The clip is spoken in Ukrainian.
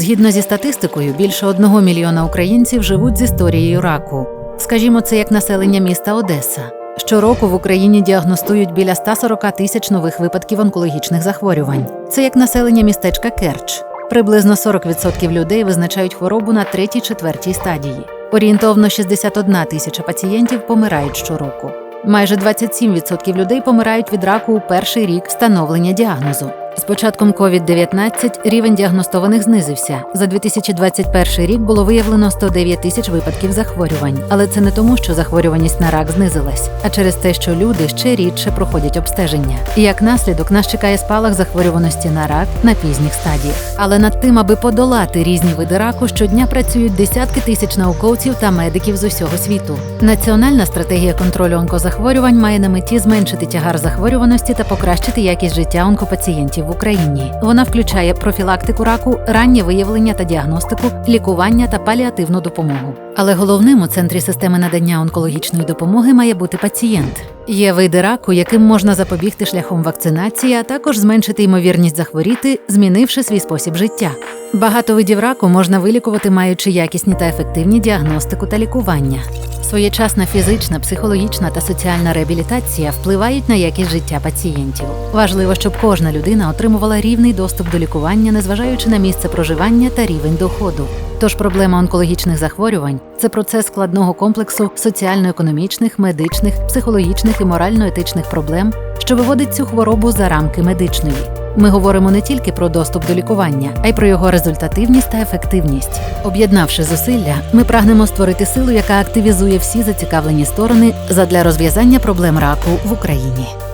Згідно зі статистикою, більше одного мільйона українців живуть з історією раку. Скажімо, це як населення міста Одеса. Щороку в Україні діагностують біля 140 тисяч нових випадків онкологічних захворювань. Це як населення містечка Керч. Приблизно 40% людей визначають хворобу на третій-четвертій стадії. Орієнтовно 61 тисяча пацієнтів помирають щороку. Майже 27% людей помирають від раку у перший рік встановлення діагнозу. З початком COVID-19 рівень діагностованих знизився. За 2021 рік було виявлено 109 тисяч випадків захворювань, але це не тому, що захворюваність на рак знизилась, а через те, що люди ще рідше проходять обстеження. І як наслідок нас чекає спалах захворюваності на рак на пізніх стадіях. Але над тим, аби подолати різні види раку, щодня працюють десятки тисяч науковців та медиків з усього світу. Національна стратегія контролю онкозахворювань має на меті зменшити тягар захворюваності та покращити якість життя онкопацієнтів в Україні. Вона включає профілактику раку, раннє виявлення та діагностику, лікування та паліативну допомогу. Але головним у центрі системи надання онкологічної допомоги має бути пацієнт. Є види раку, яким можна запобігти шляхом вакцинації, а також зменшити ймовірність захворіти, змінивши свій спосіб життя. Багато видів раку можна вилікувати, маючи якісні та ефективні діагностику та лікування. Своєчасна фізична, психологічна та соціальна реабілітація впливають на якість життя пацієнтів. Важливо, щоб кожна людина отримувала рівний доступ до лікування, незважаючи на місце проживання та рівень доходу. Тож проблема онкологічних захворювань це процес складного комплексу соціально-економічних, медичних, психологічних і морально-етичних проблем, що виводить цю хворобу за рамки медичної. Ми говоримо не тільки про доступ до лікування, а й про його результативність та ефективність. Об'єднавши зусилля, ми прагнемо створити силу, яка активізує всі зацікавлені сторони задля розв'язання проблем раку в Україні.